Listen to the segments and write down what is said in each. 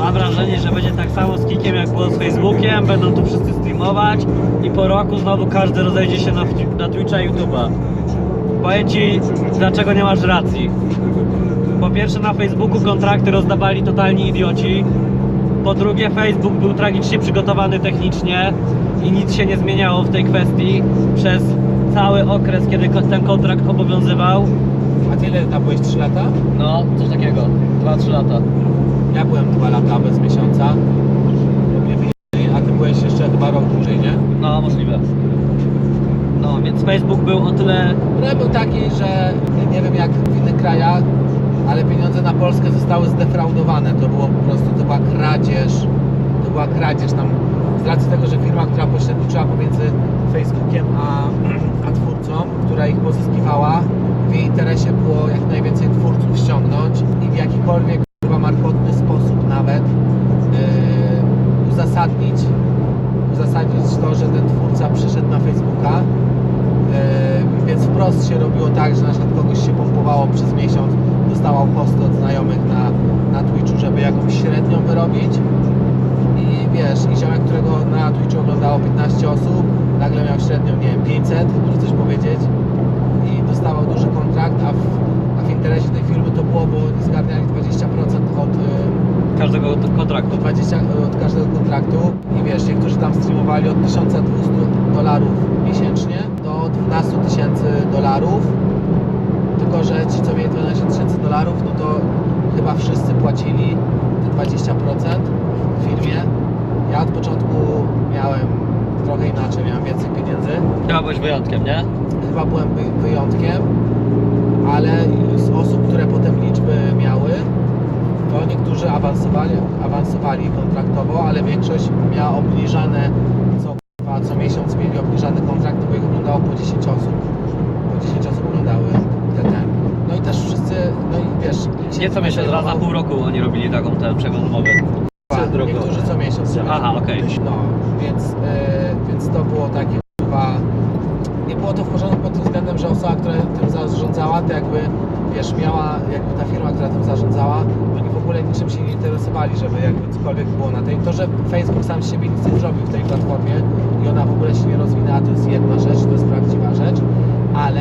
Mam wrażenie, że będzie tak samo z Kikiem jak było z Facebookiem, będą tu wszyscy streamować i po roku znowu każdy rozejdzie się na, na Twitcha i YouTube'a. Powiem Ci, dlaczego nie masz racji. Po pierwsze na Facebooku kontrakty rozdawali totalni idioci. Po drugie Facebook był tragicznie przygotowany technicznie i nic się nie zmieniało w tej kwestii przez cały okres, kiedy ten kontrakt obowiązywał. A ty ile tam byłeś? 3 lata? No, coś takiego. 2-3 lata. Ja byłem 2 lata bez miesiąca. A ty byłeś jeszcze chyba rok dłużej, nie? No, możliwe. No, więc Facebook był o tyle Problem był taki, że nie wiem jak w innych krajach, ale pieniądze na Polskę zostały zdefraudowane. To było po prostu, to była kradzież. To była kradzież tam. Z racji tego, że firma, która pośredniczyła pomiędzy Facebookiem a, a twórcą, która ich pozyskiwała, w jej interesie było jak najwięcej twórców ściągnąć i w jakikolwiek chyba markotny uzasadnić, uzasadnić to, że ten twórca przyszedł na Facebooka. Yy, więc wprost się robiło tak, że na przykład kogoś się pompowało przez miesiąc, dostawał hosty od znajomych na, na Twitchu, żeby jakąś średnią wyrobić. I wiesz, i ziomek, którego na Twitchu oglądało 15 osób, nagle miał średnią, nie wiem, 500, żeby coś powiedzieć i dostawał duży kontrakt, a w, a w interesie tej firmy to było, bo zgarniali 20% od, yy, każdego kontraktu. od 20 od każdego kontraktu i wiesz, niektórzy tam streamowali od 1200 dolarów miesięcznie do 12 tysięcy dolarów tylko, że ci co mieli 12 tysięcy dolarów, no to chyba wszyscy płacili te 20% w firmie ja od początku miałem trochę inaczej, miałem więcej pieniędzy Chyba byłeś wyjątkiem, nie? chyba byłem wy- wyjątkiem, ale z osób, które potem liczby miały, to niektórzy awansowali, awansowali kontraktowo, ale większość miała obniżane co, co miesiąc mieli obniżany kontrakt, bo ich oglądało po 10 osób. Po 10 osób oglądały te ten. No i też wszyscy, no i wiesz, Nie co miesiąc, raz na pół roku oni robili taką ten przegląd umowy. Niektórzy, co miesiąc. Aha, okej. No, więc, e, więc to było takie chyba. Było to w porządku pod tym względem, że osoba, która tym zarządzała, to jakby wiesz, miała jakby ta firma, która tym zarządzała, oni w ogóle niczym się nie interesowali, żeby jakby cokolwiek było na tej. To, że Facebook sam z siebie nic nie zrobił w tej platformie i ona w ogóle się nie rozwinęła, to jest jedna rzecz, to jest prawdziwa rzecz, ale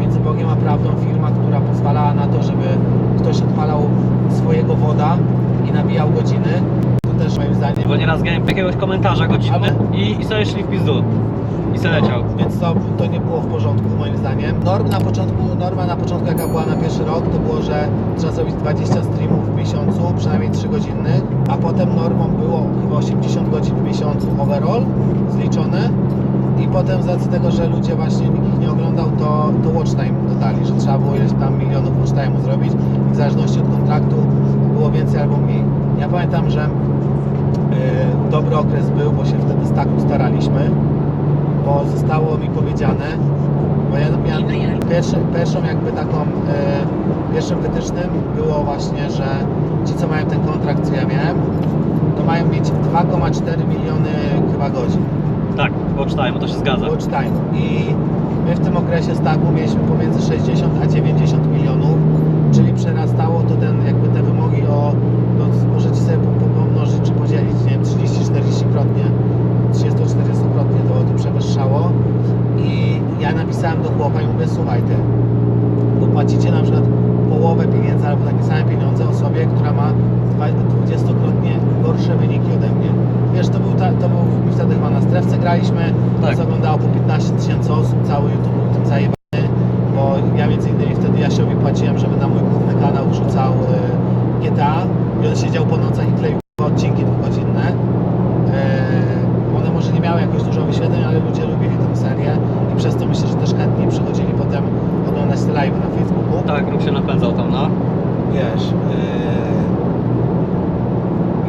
między Bogiem a prawdą firma, która pozwalała na to, żeby ktoś odpalał swojego woda i nabijał godziny, też moim zdaniem Bo nieraz miałem jakiegoś komentarza godzinny i, i sobie szli w pizdu. I se leciał. Więc to, to nie było w porządku moim zdaniem. Norm na początku, norma na początku jaka była na pierwszy rok, to było, że trzeba zrobić 20 streamów w miesiącu, przynajmniej 3 godzinnych, a potem normą było chyba 80 godzin w miesiącu overall zliczone i potem z racji tego, że ludzie właśnie nikt ich nie oglądał, to, to watch time dodali, że trzeba było ileś tam milionów watch time'u zrobić i w zależności od kontraktu było więcej albo mniej. Ja pamiętam, że yy, dobry okres był, bo się wtedy z taku staraliśmy bo zostało mi powiedziane, bo ja miałem pierwszy, pierwszą jakby taką, e, pierwszym wytycznym było właśnie, że ci co mają ten kontrakt, co ja miałem, to mają mieć 2,4 miliony chyba godzin Tak, watch time, to się zgadza. i my w tym okresie staku mieliśmy pomiędzy 60 a 90 milionów, czyli przerastało to ten, jakby te wymogi o, możecie sobie po- po- pomnożyć czy podzielić, nie wiem, 30-40 krotnie, 30-40 krotnie to, to przewyższało i ja napisałem do chłopa i mówię, słuchaj ty, bo płacicie na przykład połowę pieniędzy albo takie same pieniądze osobie, która ma dwa- 20-krotnie gorsze wyniki ode mnie. Wiesz, to był, ta, to był my wtedy chyba na strefce graliśmy, Tak. nas oglądało po 15 tysięcy osób, cały YouTube był tym zajebany, bo ja między innymi wtedy Jasiowi płaciłem, żeby na mój główny kanał wrzucał y, GTA i on siedział po nocach i kleił odcinki dwugodzinne. Y, one może nie miały jakoś dużo wyświetleń, ale ludzie lubili tę serię i przez to myślę, że też chętniej przychodzili potem oglądać te live na Facebooku. Tak, ruch się napędzał tam, no. Wiesz, yy,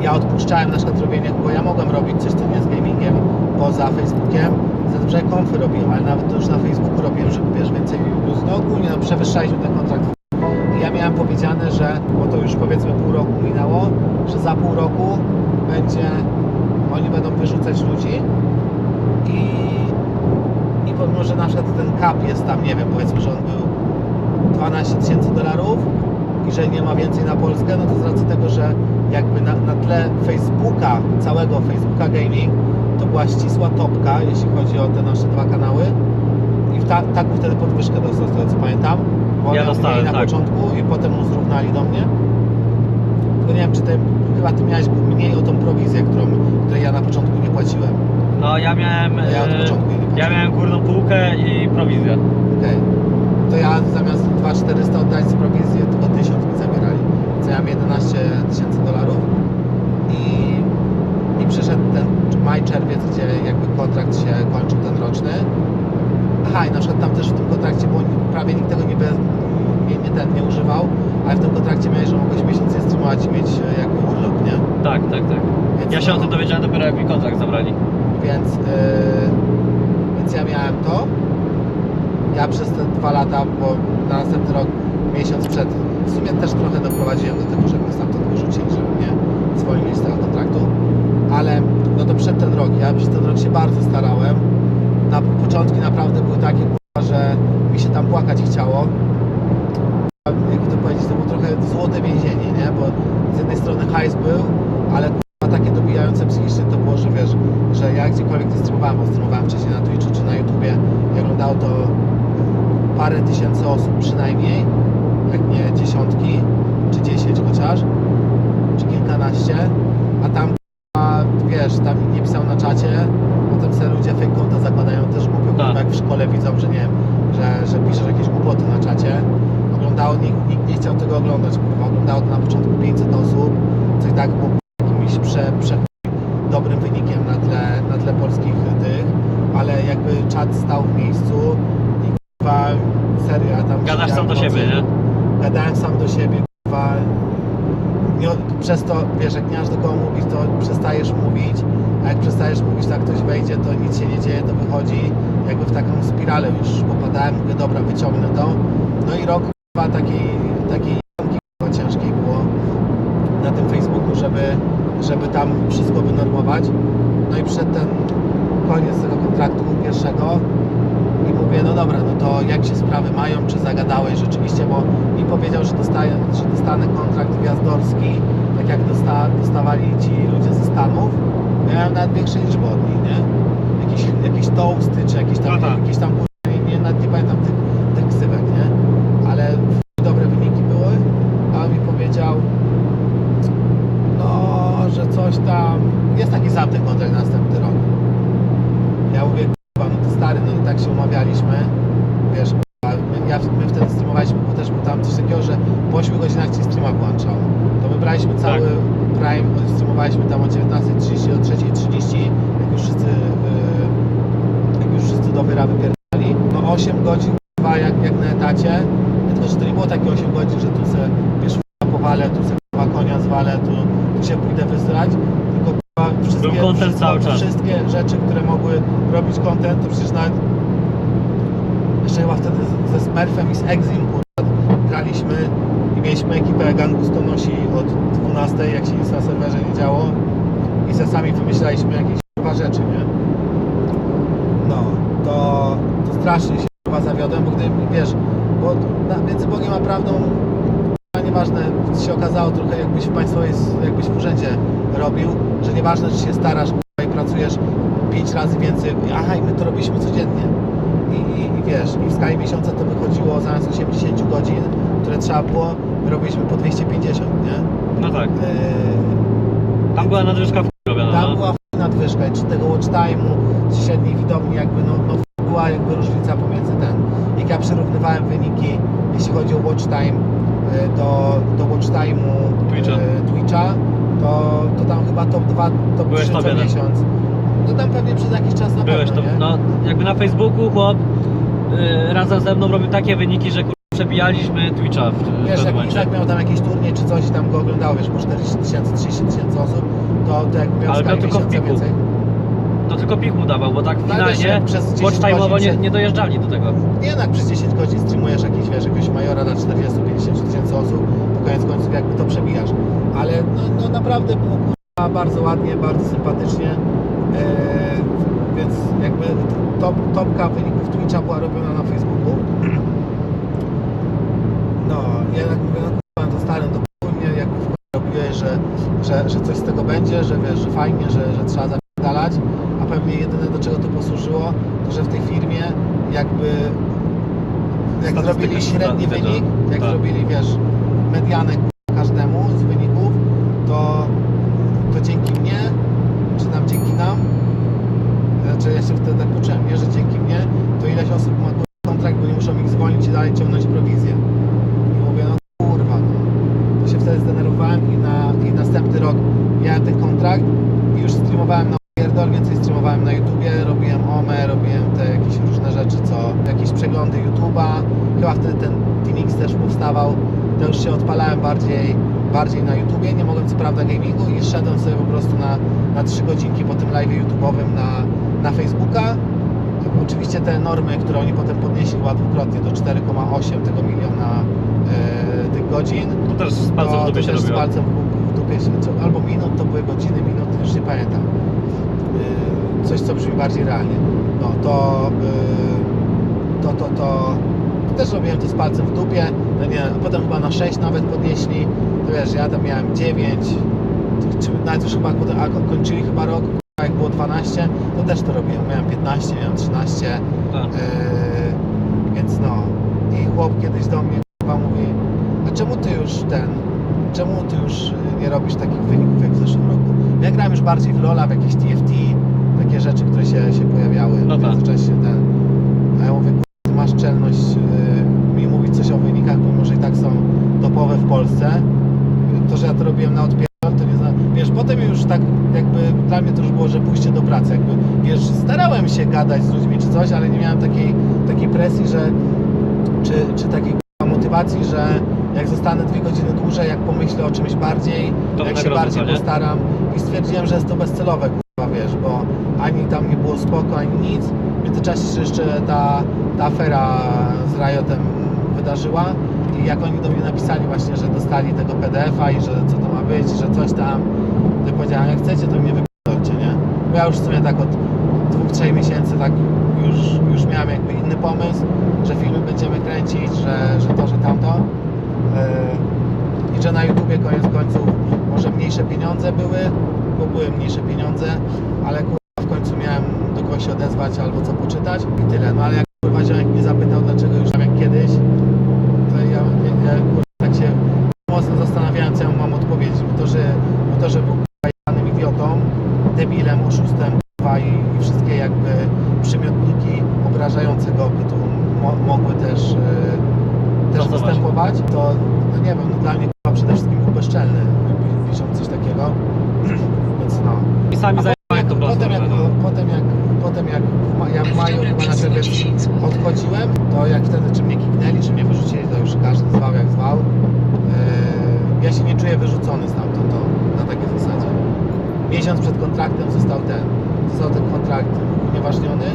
ja odpuszczałem na przykład robienie, bo ja mogłem robić coś, co nie jest gamingiem poza Facebookiem, za to, że konfy robiłem, ale nawet to już na Facebooku robiłem, żeby wiesz, więcej plus. No ogólnie no, przewyższaliśmy ten kontrakt. Ja miałem powiedziane, że, bo to już powiedzmy pół roku minęło, że za pół roku będzie, oni będą wyrzucać ludzi i, i pomimo, że na przykład ten cap jest tam, nie wiem, powiedzmy, że on był 12 tysięcy dolarów i że nie ma więcej na Polskę, no to z racji tego, że jakby na, na tle Facebooka, całego Facebooka Gaming, to była ścisła topka, jeśli chodzi o te nasze dwa kanały. I ta, taką wtedy podwyżkę dostał, z tego co pamiętam. Bo Ja dostałem, na tak. początku i potem mu zrównali do mnie. Tylko nie wiem, czy ty, chyba ty miałeś mniej o tą prowizję, którą, której ja na początku nie płaciłem. No ja miałem. Ja od e, początku nie ja płaciłem. miałem górną półkę i prowizję. Okej. To ja zamiast 2400 oddać z prowizji, tylko 1000 mi zabierali. Co ja miałem 11 tysięcy dolarów. I, I przyszedł ten maj, czerwiec, gdzie jakby kontrakt się kończył, ten roczny. Aha, i na przykład tam też w tym kontrakcie, bo prawie nikt tego nie, nie, nie, ten, nie używał, ale w tym kontrakcie miałeś, że mogłeś miesiąc je streamować i mieć e, jakby urlop, nie? Tak, tak, tak. Więc Ja się no, o tym dowiedziałem dopiero jak mi kontrakt zabrali. Więc, yy, więc ja miałem to. Ja przez te dwa lata, bo na następny rok, miesiąc przed, w sumie też trochę doprowadziłem do tego, żeby stamtąd wyrzucili, żeby mnie zwolnili z tego kontraktu. Ale no to przed ten rok, ja przez ten rok się bardzo starałem. Na początki naprawdę były takie, że mi się tam płakać chciało. Jak to powiedzieć, to było trochę złote więzienie, nie? Bo z jednej strony hajs był, ale takie dobijające psychicznie to było, że wiesz, że ja gdziekolwiek nie streamowałem, bo streamowałem wcześniej na Twitchu czy na YouTubie i oglądało to parę tysięcy osób przynajmniej, jak nie dziesiątki, czy dziesięć chociaż, czy kilkanaście, a tam wiesz, tam nikt nie pisał na czacie, sobie ludzie fake konta zakładają też głupio, Tak. jak w szkole widzą, że nie wiem, że, że piszesz jakieś głupoty na czacie. Oglądało, nikt, nikt nie chciał tego oglądać, kurwa, oglądało to na początku 500 osób, co i tak było jakimś prze, prze dobrym wynikiem na tle, na tle polskich tych, ale jakby czat stał w miejscu i kurwa, serio, ja tam Gadasz sam do siebie, nie? Gadałem sam do siebie, nie, przez to, wiesz, jak nie masz do kogo mówić, to przestajesz mówić, a jak przestajesz mówić, tak ktoś wejdzie, to nic się nie dzieje, to wychodzi jakby w taką spiralę już popadałem, mówię, dobra, wyciągnę to. No i rok kurwa takiej, takiej janki, ciężkiej było na tym Facebooku, żeby, żeby tam wszystko wynormować. No i przed ten koniec tego kontraktu pierwszego i mówię, no dobra, no to jak się sprawy mają, czy zagadałeś rzeczywiście, bo mi powiedział, że, dostaję, że dostanę kontrakt gwiazdorski, tak jak dosta, dostawali ci ludzie ze Stanów. Ja miałem nawet większe liczby od nich, nie? Jakieś, jakieś toasty, czy jakieś tam, No tak. jakieś tam nie, nawet nie pamiętam tych, tych ksywek, nie? Ale w- dobre wyniki były, a on mi powiedział, no, że coś tam, jest taki sam ten kontrakt na następny rok. Ja mówię, kurwa, no to stary, no i tak się umawialiśmy, wiesz, kurwa, my, ja, my wtedy streamowaliśmy, bo też był tam coś takiego, że po 8 godzinach ci streama włączał. To my braliśmy cały prime, streamowaliśmy tam o 19.30 do 3.30, jak już wszyscy, yy, jak już wszyscy do wyra wypierdali. No 8 godzin, kurwa, jak, jak na etacie, tylko że to nie było takie 8 godzin, że tu se, wiesz, powalę, tu se konia zwalę, tu, tu się pójdę wysrać, tylko wszystkie, wszystko, wszystkie rzeczy, które mogły robić content, to przecież nawet jeszcze chyba wtedy ze Smurfem i z Exim graliśmy mieliśmy ekipę gangu stonosi od 12, jak się nic na serwerze nie działo i se sami wymyślaliśmy jakieś kurwa rzeczy, nie? No, to, to strasznie się chyba zawiodłem, bo gdy, wiesz, bo na, między Bogiem a prawdą nieważne, się okazało trochę jakbyś w państwowej, jakbyś w urzędzie robił, że nieważne, czy się starasz i pracujesz 5 razy więcej, aha i my to robiliśmy codziennie. I, i, I wiesz, i w skali miesiąca to wychodziło zamiast 80 godzin, które trzeba było, robiliśmy po 250, nie? No tak. Yy, Tam była nadwyżka robiona, tam no. była nadwyżka i czy tego watch time'u, czy średniej widowni jakby, no, no była jakby różnica pomiędzy ten. Jak ja przyrównywałem wyniki, jeśli chodzi o watch time e, do, do watch time'u Twitcha. e, Twitcha, to, to tam chyba top 2, top Byłeś 3 top co jeden. miesiąc. To tam pewnie przez jakiś czas na Byłeś to, pewno, nie? no jakby na Facebooku chłop y, razem ze mną robił takie wyniki, że przebijaliśmy Twitcha w, w Wiesz, jak momencie. Izak miał tam jakiś turniej czy coś i tam go oglądało, wiesz, po 40 tysięcy, 30 tysięcy osób, to, to jakby miał Ale w miał tylko w miesiąca piku. więcej. To tylko pik mu dawał, bo tak No, ale wiesz, finalnie jak przez 10 watch time'owo godzin nie, nie dojeżdżali do tego. Nie no, jak przez 10 godzin streamujesz jakiś, wiesz, jakiegoś majora na 40-50 tysięcy osób, to koniec końców jakby to przebijasz. Ale no, no naprawdę było kurwa, bardzo ładnie, bardzo sympatycznie. Eee, więc jakby top, topka wyników Twitcha była robiona na Facebooku. No, ja tak mówię, no to stary, to chuj mnie w chuj robiłeś, że że, że coś z tego będzie, że wiesz, że fajnie, że, że trzeba zapierdalać, a pewnie jedyne do czego to posłużyło, to że w tej firmie jakby jak zrobili średni wynik, jak Tak. zrobili, wiesz, medianę każdemu z wyników, to, to dzięki mnie, czy tam dzięki nam, znaczy ja się wtedy tak nie, że dzięki mnie, to ileś osób ma kontrakt, bo nie muszą ich zwolnić i dalej ciągnąć prowizję. I mówię, no kurwa, no. To się wtedy zdenerwowałem i, na, i następny rok miałem ten kontrakt. I już streamowałem na pierdol, więcej streamowałem na YouTubie, robiłem OME, robiłem te jakieś różne rzeczy, co jakieś przeglądy YouTube'a, chyba wtedy ten TeamX też powstawał, to już się odpalałem bardziej, bardziej na YouTubie, nie mogłem co prawda gamingu i szedłem sobie po prostu na, na 3 godzinki po tym live YouTube'owym na, na Facebooka. Oczywiście te normy, które oni potem podnieśli chyba dwukrotnie do 4,8 tego miliona e, tych godzin, też z palcem to, w dupie się też z robiło. palcem w, dupie się, co, albo minut, to były godziny, minuty, już nie pamiętam. Yy, coś, co brzmi bardziej realnie. No to, yy, to, to, to, to też robiłem to z palcem w dupie, no nie, potem chyba na 6 nawet podnieśli, to wiesz, ja tam miałem 9, czy nawet już chyba a ko- kończyli chyba rok, a jak było 12, to też to robiłem, miałem 15, miałem 13, Tak. Yy, więc no. I chłop kiedyś do mnie czemu ty już ten, czemu ty już y, nie robisz takich wyników jak w zeszłym roku? Ja grałem już bardziej w Lola, w jakieś TFT, takie rzeczy, które się, się pojawiały No w tak. międzyczasie. Ten. A ja mówię, "Kurwa, ty masz czelność y, mi mówić coś o wynikach, mimo że i tak są topowe w Polsce. To, że ja to robiłem na odpierdol, to nie zna... Wiesz, potem już tak jakby dla mnie to już było, że pójście do pracy, jakby, wiesz, starałem się gadać z ludźmi czy coś, ale nie miałem takiej, takiej presji, że czy, czy takiej motywacji, że jak zostanę dwie godziny dłużej, jak pomyślę o czymś bardziej, To jak się wynagrodzę, bardziej co, nie? postaram i stwierdziłem, że jest to bezcelowe, kurwa, wiesz, bo ani tam nie było spoko, ani nic. W międzyczasie się jeszcze ta, ta afera z Riotem wydarzyła i jak oni do mnie napisali właśnie, że dostali tego PDF-a i że co to ma być, że coś tam, to powiedziałem, jak chcecie, to mnie wypierdolcie, nie? Bo ja już w sumie tak od dwóch, trzech miesięcy tak już, już miałem jakby inny pomysł, że filmy będziemy kręcić, że, że to, że tamto. Yy, I że na YouTubie koniec końców może mniejsze pieniądze były, bo były mniejsze pieniądze, ale kurwa w końcu miałem do kogoś się odezwać albo co poczytać i tyle. No ale jak kurwa ziomek mnie zapytał, dlaczego już tam jak kiedyś, to ja, ja, ja kurwa tak się mocno zastanawiałem, co ja mam odpowiedzieć, bo to, że, bo to, że był kurwa jebanym idiotą, debilem, oszustem kurwa i, i wszystkie jakby przymiotniki obrażające go by tu mo, mogły też, e, też występować, to nie wiem, no dla mnie kurwa przede wszystkim był bezczelny, pi- pisząc coś takiego, więc no. I sami tą potem, jak, no. potem jak, potem jak w ma- ja w maju chyba na czerwiec odchodziłem, to jak wtedy czy mnie kiknęli, czy mnie wyrzucili, to już każdy zwał jak zwał. Yy, ja się nie czuję wyrzucony stamtąd, to na takiej zasadzie. Miesiąc przed kontraktem został ten, został ten kontrakt unieważniony.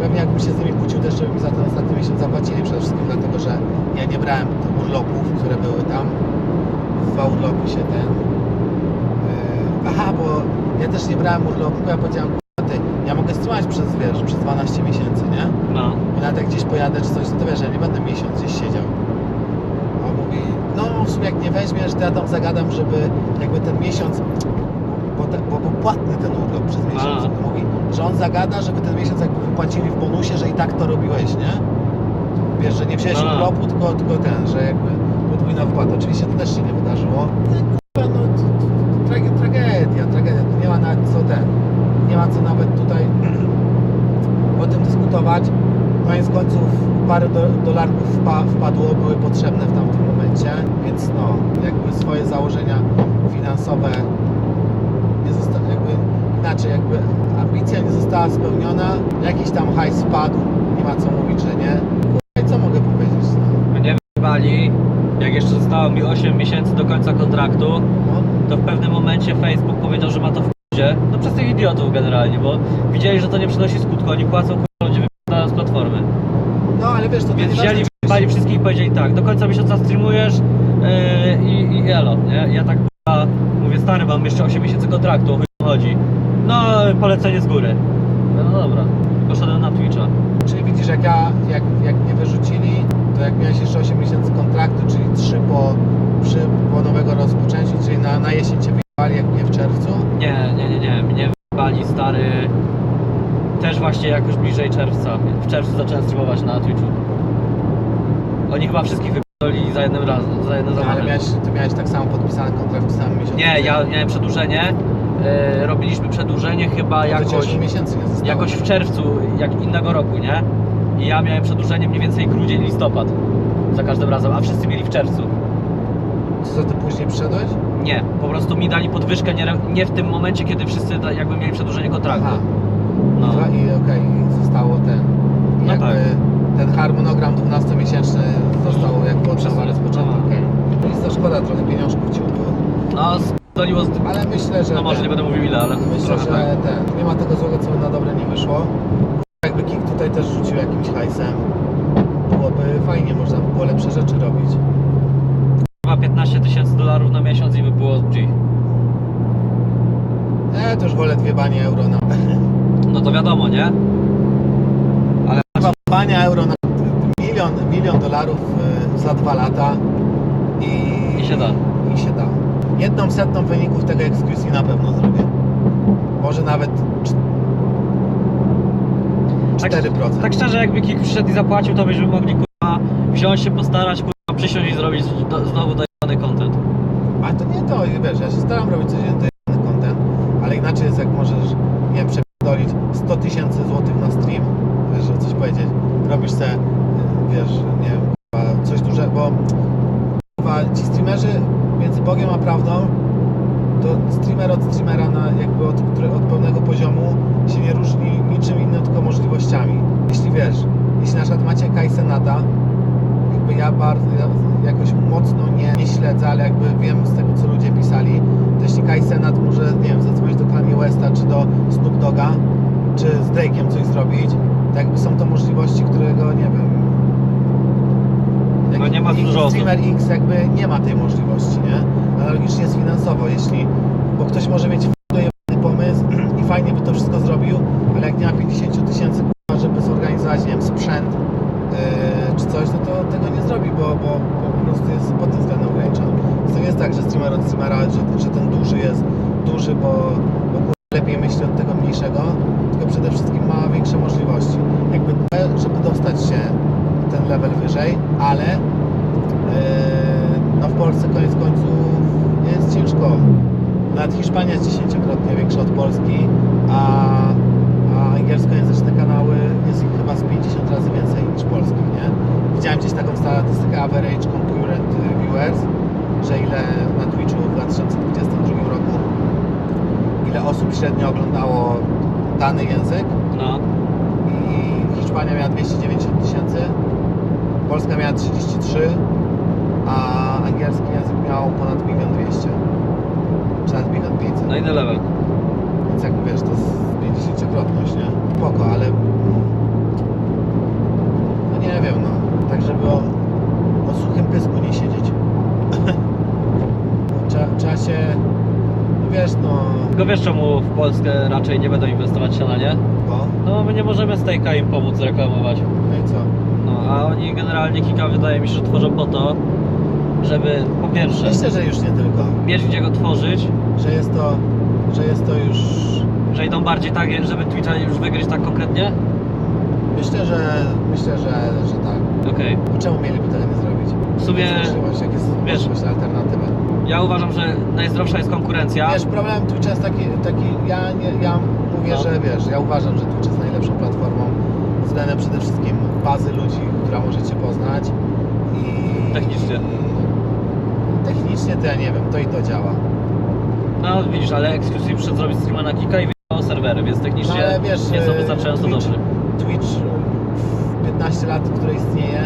Pewnie jakbym się z nimi kłócił, też żeby mi za ten ostatni miesiąc zapłacili, przede wszystkim dlatego, że ja nie brałem urlopów, które były tam. Dwa urlopy się ten... Yy, aha, bo ja też nie brałem urlopu, bo ja powiedziałem, "Kurwa, ty, ja mogę streamować przez, wiesz, przez 12 miesięcy, nie? No. I nawet jak gdzieś pojadę czy coś, no to wiesz, ja nie będę miesiąc gdzieś siedział. A on mówi, no w sumie jak nie weźmiesz, to ja tam zagadam, żeby jakby ten miesiąc, bo, te, bo był płatny ten urlop przez miesiąc. A. Mówi, że on zagada, żeby ten miesiąc jakby wypłacili w bonusie, że i tak to robiłeś, nie? Wiesz, że nie wziąłeś A. urlopu, tylko, tylko ten, że jakby podwójna wypłata. Oczywiście to też się nie wydarzyło. No, kurwa, no, trage- tragedia, tragedia. Nie ma nawet co ten, nie ma co nawet tutaj o tym dyskutować. Koniec końców parę do, dolarków wpa, wpadło, były potrzebne w tamtym momencie, więc no, jakby swoje założenia finansowe nie zostały, jakby inaczej, jakby ambicja nie została spełniona, jakiś tam hajs wpadł, nie ma co mówić, że nie. I co mogę powiedzieć, no. Mnie wybali, jak jeszcze zostało mi 8 miesięcy do końca kontraktu, no. to w pewnym momencie Facebook powiedział, że ma to w k***zie. No przez tych idiotów generalnie, bo widzieli, że to nie przynosi skutku, oni płacą k***a, ludzie wypadają z platformy. No ale wiesz, to Więc wzięli, wypali wszystkich i powiedzieli tak, do końca miesiąca streamujesz yy, i, i elo, nie? Ja tak stary, mam jeszcze 8 miesięcy kontraktu, o chodzi. No, polecenie z góry. No dobra, poszedłem na Twitcha. Czyli widzisz, jak ja, jak, jak mnie wyrzucili, to jak miałeś jeszcze 8 miesięcy kontraktu, czyli 3 po, przy, po nowego rozpoczęciu, czyli na, na jesień cię wyjechali, jak nie w czerwcu. Nie, nie, nie, nie. Mnie wybali stary też właśnie jakoś bliżej czerwca. W czerwcu zacząłem streamować na Twitchu. Oni chyba wszystkich wypali za jednym razem, za jednym No, ale zamachem. miałeś, ty miałeś tak samo podpisany kontrakt w samym miesiącu. Nie, ja miałem przedłużenie. e, robiliśmy przedłużenie chyba To ci jakoś, 8 miesięcy nie zostało. jakoś w czerwcu, jak innego roku, nie? I ja miałem przedłużenie mniej więcej grudzień, listopad. Za każdym razem, a wszyscy mieli w czerwcu. Co ty później przyszedłeś? Nie, po prostu mi dali podwyżkę nie, nie w tym momencie, kiedy wszyscy da- jakby mieli przedłużenie kontraktu. Aha. No. I, okej, i zostało ten. i No jakby tak. Ten harmonogram 12-miesięczny został Przez- sama rozpoczęty. No Jest to szkoda, trochę pieniążków ci ubyło. No, zdoliło z. Ale myślę, że. No może ten, nie będę mówił ile, ale Myślę, trochę że tak. ten. Nie ma tego złego, co na dobre nie wyszło. Jakby Kik tutaj też rzucił jakimś hajsem, byłoby fajnie, można by było lepsze rzeczy robić. Chyba 15 tysięcy dolarów na miesiąc i by było G. E, to już wolę dwie banie euro na. No to wiadomo, nie? Bania euro na milion, milion dolarów y, za dwa lata i, I się da. I się da. Jedną setną wyników tego XQC na pewno zrobię. Może nawet cz- Tak- 4%. tak szczerze, jakby Kik przyszedł i zapłacił, to byśmy mogli kurwa wziąć się, postarać, kurwa przysiąść i zrobić do, znowu dojebany content. A to nie to, wiesz, ja się staram robić codzienny content, ale inaczej jest jak możesz, nie wiem, przepierdolić 100 tysięcy złotych na stream, wiesz, żeby coś powiedzieć, robisz se, y, wiesz, nie wiem, coś dużego, bo kurwa, ci streamerzy między Bogiem a prawdą, to streamer od streamera na, jakby od, który- od pewnego poziomu się nie różni niczym innym, tylko możliwościami. Jeśli wiesz, jeśli na przykład macie Kai Senata, jakby ja bardzo, ja jakoś mocno nie, nie śledzę, ale jakby wiem z tego, co ludzie pisali, to jeśli Kai Senat może, nie wiem, zadzwonić do Kanye Westa, czy do Snoop Doga, czy z Drake'iem coś zrobić, jakby są to możliwości, którego, nie wiem... No nie ma dużo. Streamer X jakby nie ma tej możliwości, nie? Analogicznie jest finansowo, jeśli... Bo ktoś może mieć dojebany pomysł i fajnie by to wszystko zrobił, ale jak nie ma 50 tysięcy, żeby zorganizować, nie wiem, sprzęt, yy, czy coś, no to tego nie zrobi, bo, bo, bo po prostu jest pod tym względem ograniczony. To nie jest tak, że streamer od streamera, że, że ten duży jest duży, bo, bo lepiej myśli od tego mniejszego, tylko przede wszystkim ma większe możliwości. Jakby, żeby dostać się ten level wyżej, ale yy, no w Polsce koniec końców jest ciężko. Nawet Hiszpania jest dziesięciokrotnie większa od Polski, a, a angielskojęzyczne kanały jest ich chyba z 50 razy więcej niż polskich, nie? Widziałem gdzieś taką statystykę average concurrent viewers, że ile na Twitchu w 2022 roku, ile osób średnio oglądało dany język No. I Hiszpania miała 290 tysięcy, Polska miała 33, a angielski język miał ponad 1 200 czy nawet 1 500. Na inny level. Więc jak wiesz, to jest 50-krotność, nie? Spoko, ale no nie wiem, no. Tak, żeby o, o suchym pysku nie siedzieć. trzeba, trzeba się, no wiesz, no, Tylko wiesz czemu w Polskę raczej nie będą inwestować się na nie? bo, No my nie możemy stejka im pomóc reklamować. no i co? No a oni generalnie Kika wydaje mi się, że tworzą po to, żeby po pierwsze Myślę, że już nie tylko, mieć gdzie go tworzyć, że jest to, że jest to już, że idą bardziej tak, żeby Twitcha już wygryźć tak konkretnie? myślę, że, myślę, że, że tak. Okej. Bo czemu mieliby tego nie zrobić? W sumie Jest możliwość, jak jest wiesz- możliwość alternatywy. Ja uważam, że najzdrowsza jest konkurencja. Wiesz, problem Twitcha jest taki, taki ja, nie, ja mówię, No. że wiesz, ja uważam, że Twitch jest najlepszą platformą względem przede wszystkim bazy ludzi, która możecie poznać i... Technicznie. Technicznie to ja nie wiem, to i to działa. No widzisz, ale Exclusive przyszedł zrobić streama na Kika i wyjechało serwery, więc technicznie No, ale wiesz, nie są e, wystarczająco Twitch- dobrzy. Twitch w 15 lat, które istnieje,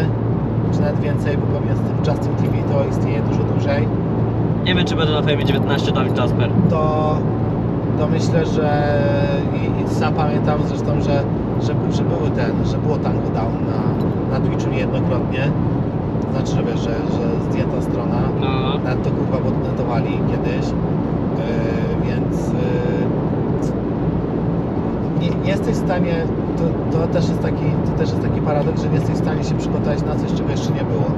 czy nawet więcej, bo pewnie z tym Justin TV to istnieje dużo dłużej, Nie wiem, czy będę na fejmie 19 Dawid Jasper. to, to myślę, że i, i sam pamiętam zresztą, że, że, że były ten, że było Tango Down na, na Twitchu niejednokrotnie. Znaczy, że wiesz, że, że zdjęta strona. No. Nawet to kurwa podnetowali kiedyś. Yy, więc yy, nie, nie, jesteś w stanie, to, to, też jest taki, to też jest taki paradoks, że nie jesteś w stanie się przygotować na coś, czego jeszcze nie było.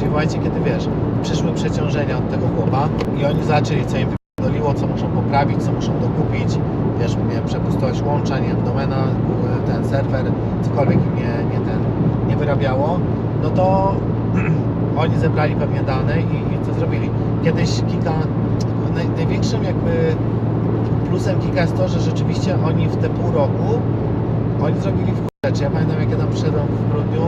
Czyli kiedy wiesz, przyszły przeciążenia od tego chłopa i oni zaczęli, co im doliło, co muszą poprawić, co muszą dokupić, wiesz, nie wiem, przepustowość łącza, nie domena, y, ten serwer, cokolwiek im nie, nie ten, nie wyrabiało, no to oni zebrali pewnie dane i, i co zrobili. Kiedyś Kika, naj, największym jakby plusem Kika jest to, że rzeczywiście oni w te pół roku oni zrobili w rzeczy. Ja pamiętam jak ja tam przyszedłem w grudniu,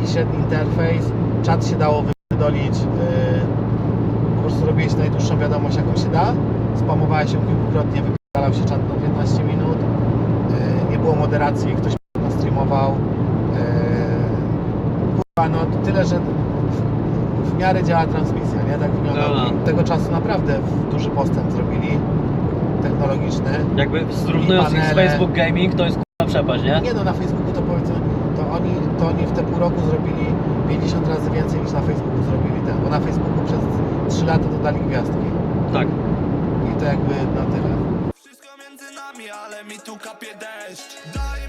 taki średni interfejs, czat się dało wydolić, yy, po prostu robiłeś najdłuższą wiadomość jaką się da, spamowałeś ją kilkukrotnie, wypierdalał się czat na 15 minut, yy, nie było moderacji, ktoś streamował, kurwa, no tyle, że w, miarę działa transmisja, nie? Tak wygląda. No, no. Tego czasu naprawdę duży postęp zrobili technologiczny. Jakby zrównując ich z. Facebook Gaming, to jest k***a przepaść, nie? Nie no, na Facebooku to powiedzmy, to oni, w te pół roku zrobili 50 razy więcej niż na Facebooku zrobili ten, bo na Facebooku przez 3 lata dodali gwiazdki. Tak. I to jakby na tyle. Wszystko między nami, ale mi tu kapie deszcz Daj